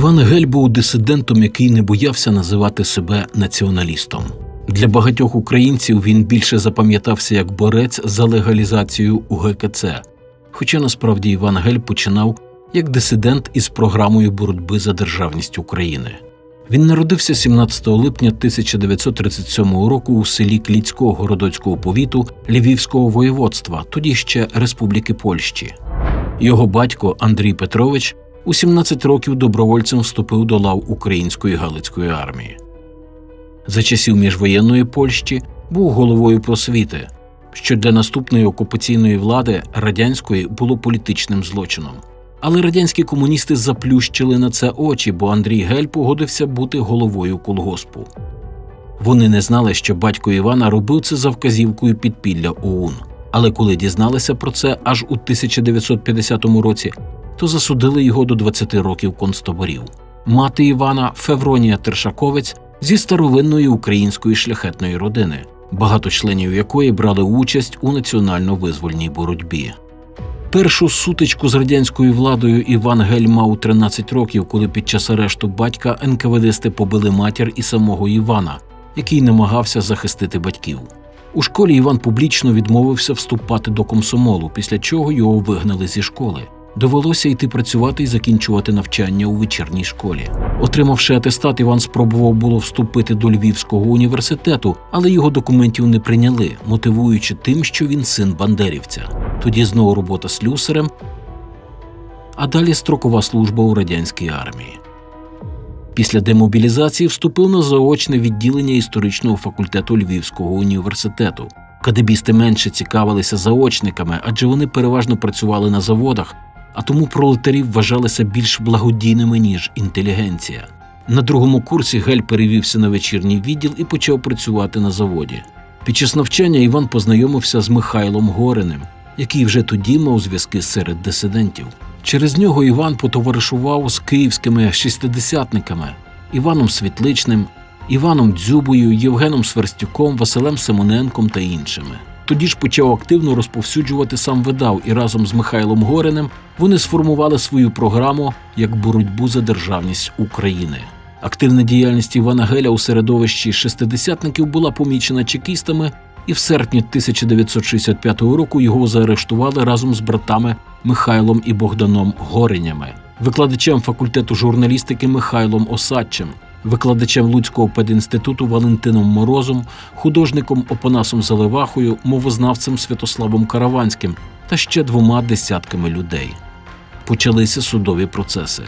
Іван Гель був дисидентом, який не боявся називати себе націоналістом. Для багатьох українців він більше запам'ятався як борець за легалізацію УГКЦ. Хоча насправді Іван Гель починав як дисидент із програмою боротьби за державність України. Він народився 17 липня 1937 року у селі Кліцького городоцького повіту Львівського воєводства, тоді ще Республіки Польщі. Його батько Андрій Петрович у 17 років добровольцем вступив до лав Української Галицької армії. За часів міжвоєнної Польщі був головою просвіти, що для наступної окупаційної влади радянської було політичним злочином. Але радянські комуністи заплющили на це очі, бо Андрій Гель погодився бути головою колгоспу. Вони не знали, що батько Івана робив це за вказівкою підпілля ОУН. Але коли дізналися про це аж у 1950 році, то засудили його до 20 років концтаборів. Мати Івана Февронія Тершаковець зі старовинної української шляхетної родини, багато членів якої брали участь у національно-визвольній боротьбі. Першу сутичку з радянською владою Іван Гель мав 13 років, коли під час арешту батька НКВДсти побили матір і самого Івана, який намагався захистити батьків. У школі Іван публічно відмовився вступати до комсомолу, після чого його вигнали зі школи. Довелося йти працювати і закінчувати навчання у вечірній школі. Отримавши атестат, Іван спробував було вступити до Львівського університету, але його документів не прийняли, мотивуючи тим, що він син бандерівця. Тоді знову робота слюсарем, а далі строкова служба у радянській армії. Після демобілізації вступив на заочне відділення історичного факультету Львівського університету. Кадебісти менше цікавилися заочниками, адже вони переважно працювали на заводах, а тому пролетарів вважалися більш благодійними, ніж інтелігенція. На другому курсі Гель перевівся на вечірній відділ і почав працювати на заводі. Під час навчання Іван познайомився з Михайлом Гориним, який вже тоді мав зв'язки серед дисидентів. Через нього Іван потоваришував з київськими шістидесятниками Іваном Світличним, Іваном Дзюбою, Євгеном Сверстюком, Василем Симоненком та іншими. Тоді ж почав активно розповсюджувати сам видав, і разом з Михайлом Гориним вони сформували свою програму як боротьбу за державність України. Активна діяльність Івана Геля у середовищі шестидесятників була помічена чекістами, і в серпні 1965 року його заарештували разом з братами Михайлом і Богданом Горенями, викладачем факультету журналістики Михайлом Осадчим, викладачем Луцького пединституту Валентином Морозом, художником Опанасом Заливахою, мовознавцем Святославом Караванським та ще двома десятками людей. Почалися судові процеси.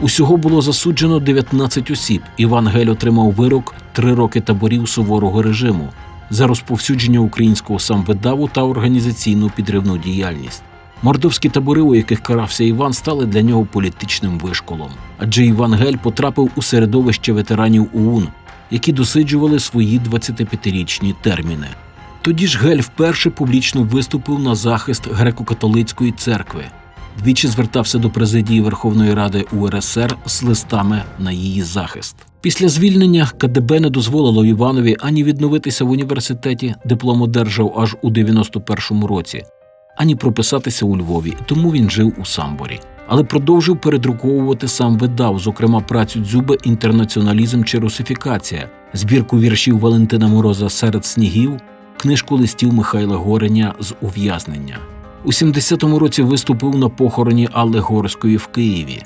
Усього було засуджено 19 осіб. Іван Гель отримав вирок три роки таборів суворого режиму за розповсюдження українського самвидаву та організаційну підривну діяльність. Мордовські табори, у яких карався Іван, стали для нього політичним вишколом, адже Іван Гель потрапив у середовище ветеранів ОУН, які досиджували свої 25-річні терміни. Тоді ж Гель вперше публічно виступив на захист греко-католицької церкви. Двічі звертався до президії Верховної Ради УРСР з листами на її захист. Після звільнення КДБ не дозволило Іванові ані відновитися в університеті, диплом одержав аж у 91-му році, ані прописатися у Львові, тому він жив у Самборі. Але продовжив передруковувати сам видав, зокрема працю Дзюби Інтернаціоналізм чи русифікація, збірку віршів Валентина Мороза серед снігів, книжку листів Михайла Гореня з ув'язнення. У 70-му році виступив на похороні Алли Горської в Києві.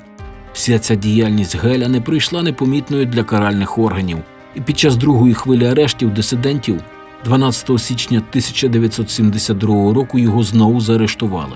Вся ця діяльність Геля не прийшла непомітною для каральних органів, і під час другої хвилі арештів дисидентів 12 січня 1972 року його знову заарештували.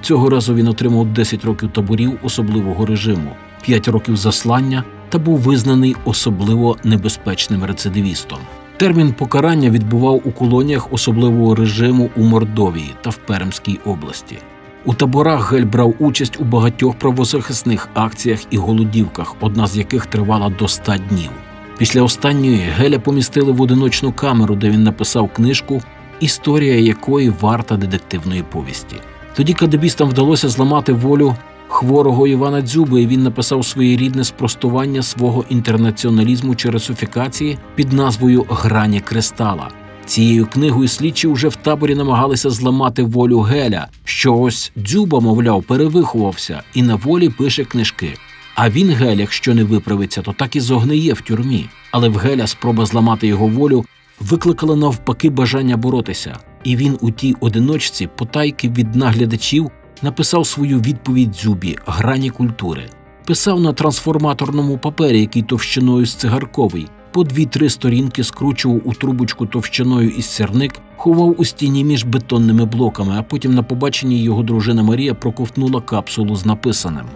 Цього разу він отримав 10 років таборів особливого режиму, 5 років заслання та був визнаний особливо небезпечним рецидивістом. Термін покарання відбував у колоніях особливого режиму у Мордовії та в Пермській області. У таборах Гель брав участь у багатьох правозахисних акціях і голодівках, одна з яких тривала до 100 днів. Після останньої Геля помістили в одиночну камеру, де він написав книжку, історія якої варта детективної повісті. Тоді кадебістам вдалося зламати волю хворого Івана Дзюби, і він написав своєрідне спростування свого інтернаціоналізму чи русифікації під назвою Грані кристала. Цією книгою слідчі вже в таборі намагалися зламати волю Геля, що ось дзюба, мовляв, перевиховався і на волі пише книжки. А він Гель, якщо не виправиться, то так і зогниє в тюрмі. Але в Геля спроба зламати його волю викликала навпаки бажання боротися. І він у тій одиночці, потайки від наглядачів, написав свою відповідь дзюбі грані культури. Писав на трансформаторному папері, який товщиною з цигарковий, по дві-три сторінки скручував у трубочку товщиною із сірник, ховав у стіні між бетонними блоками, а потім на побаченні його дружина Марія проковтнула капсулу з написаним.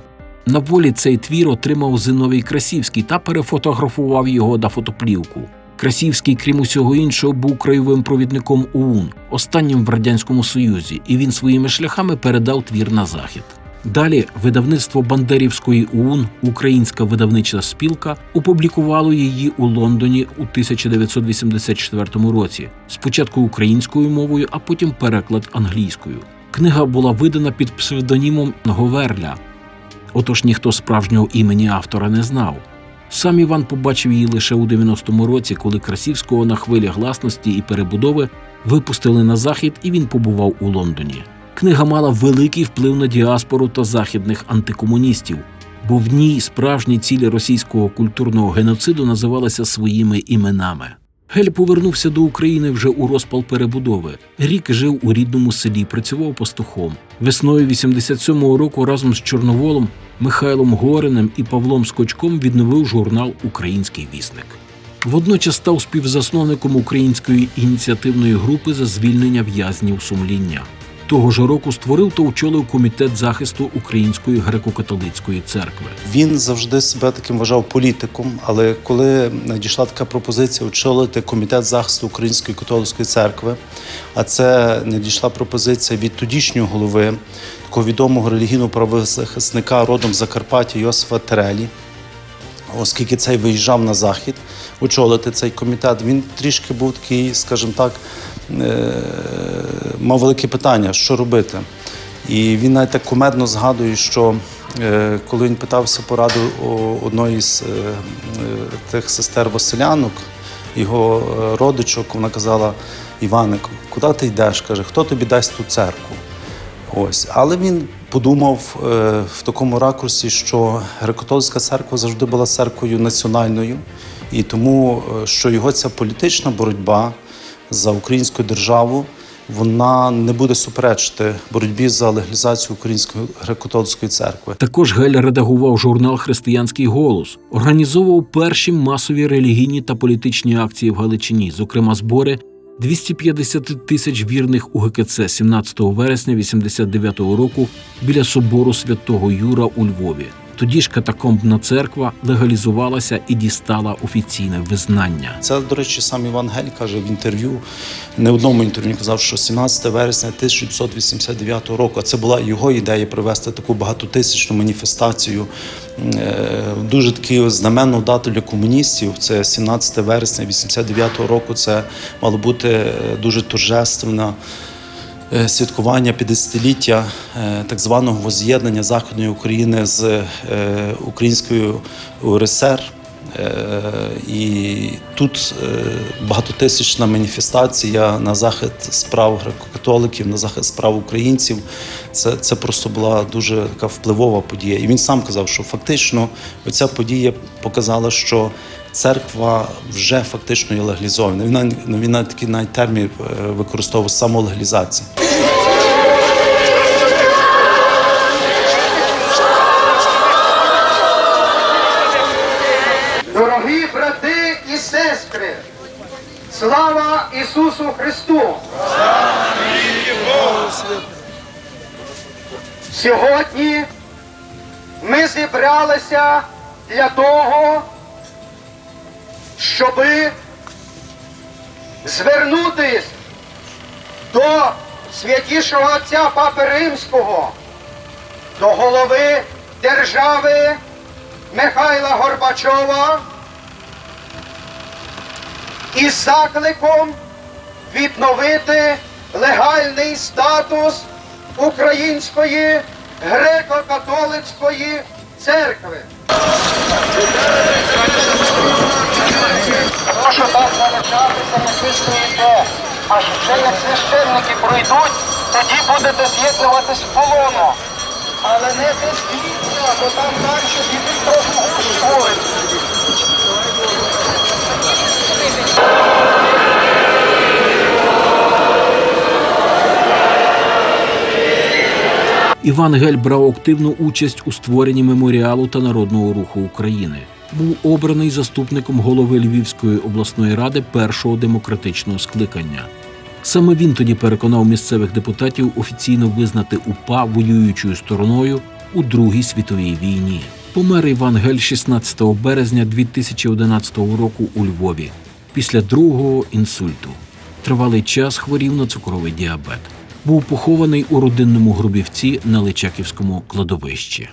На волі цей твір отримав Зиновій Красівський та перефотографував його на фотоплівку. Красівський, крім усього іншого, був краєвим провідником ОУН, останнім в радянському союзі, і він своїми шляхами передав твір на захід. Далі видавництво Бандерівської ОУН, Українська видавнича спілка, опублікувало її у Лондоні у 1984 році. Спочатку українською мовою, а потім переклад англійською. Книга була видана під псевдонімом Говерля. Отож ніхто справжнього імені автора не знав. Сам Іван побачив її лише у 90-му році, коли Красівського на хвилі гласності і перебудови випустили на захід, і він побував у Лондоні. Книга мала великий вплив на діаспору та західних антикомуністів, бо в ній справжні цілі російського культурного геноциду називалися своїми іменами. Гель повернувся до України вже у розпал перебудови. Рік жив у рідному селі, працював пастухом. Весною 87-го року разом з Чорноволом, Михайлом Гориним і Павлом Скочком відновив журнал Український вісник. Водночас став співзасновником української ініціативної групи за звільнення в'язнів сумління. Того ж року створив та очолив комітет захисту Української греко-католицької церкви. Він завжди себе таким вважав політиком, але коли надійшла така пропозиція очолити комітет захисту Української католицької церкви, а це надійшла пропозиція від тодішнього голови такого відомого релігійного правозахисника родом Закарпаття Йосифа Терелі, оскільки цей виїжджав на захід очолити цей комітет, він трішки був такий, скажімо так, е, мав велике питання, що робити. І він навіть так кумедно згадує, що е, коли він питався пораду одної з е, тих сестер Василянок, його родичок, вона казала: Іваник, куди ти йдеш? каже, хто тобі дасть ту церкву? Ось, але він подумав е, в такому ракурсі, що греко-католицька церква завжди була церквою національною, і тому е, що його ця політична боротьба за українську державу вона не буде суперечити боротьбі за легалізацію Української греко-католицької церкви. Також Гель редагував журнал Християнський голос, організовував перші масові релігійні та політичні акції в Галичині, зокрема збори 250 тисяч вірних у ГКЦ 17 вересня 89 року біля собору святого Юра у Львові. Тоді ж катакомбна церква легалізувалася і дістала офіційне визнання. Це, до речі, сам Іван Гель каже в інтерв'ю, не одному інтерв'ю казав, що 17 вересня 1989 року, а це була його ідея провести таку багатотисячну маніфестацію. е, Дуже таку знаменну дату для комуністів. Це 17 вересня 89 року. Це мало бути е, дуже торжественна. Е, Святкування 50-ліття е, так званого воз'єднання Західної України з е, українською УРСР. І тут багатотисячна маніфестація на захист справ греко-католиків, на захист справ українців. Це, це просто була дуже така впливова подія. І він сам казав, що фактично ця подія показала, що церква вже фактично є легалізована. Він, навіть- такий навіть термін використовував самолегалізація. Ісусу Христу! Сьогодні ми зібралися для того, щоби звернутись до святішого отця Папи Римського, до голови держави Михайла Горбачова із закликом відновити легальний статус Української греко-католицької церкви. Прошу так залишатися місці йде, аж вже як священники пройдуть, тоді будете з'єднуватись в полону. Але не без бо там далі підуть трохи гуш Іван Гель брав активну участь у створенні меморіалу та народного руху України. Був обраний заступником голови Львівської обласної ради першого демократичного скликання. Саме він тоді переконав місцевих депутатів офіційно визнати УПА воюючою стороною у Другій світовій війні. Помер Іван Гель 16 березня 2011 року у Львові після другого інсульту. Тривалий час хворів на цукровий діабет. Був похований у родинному Грубівці на Личаківському кладовищі.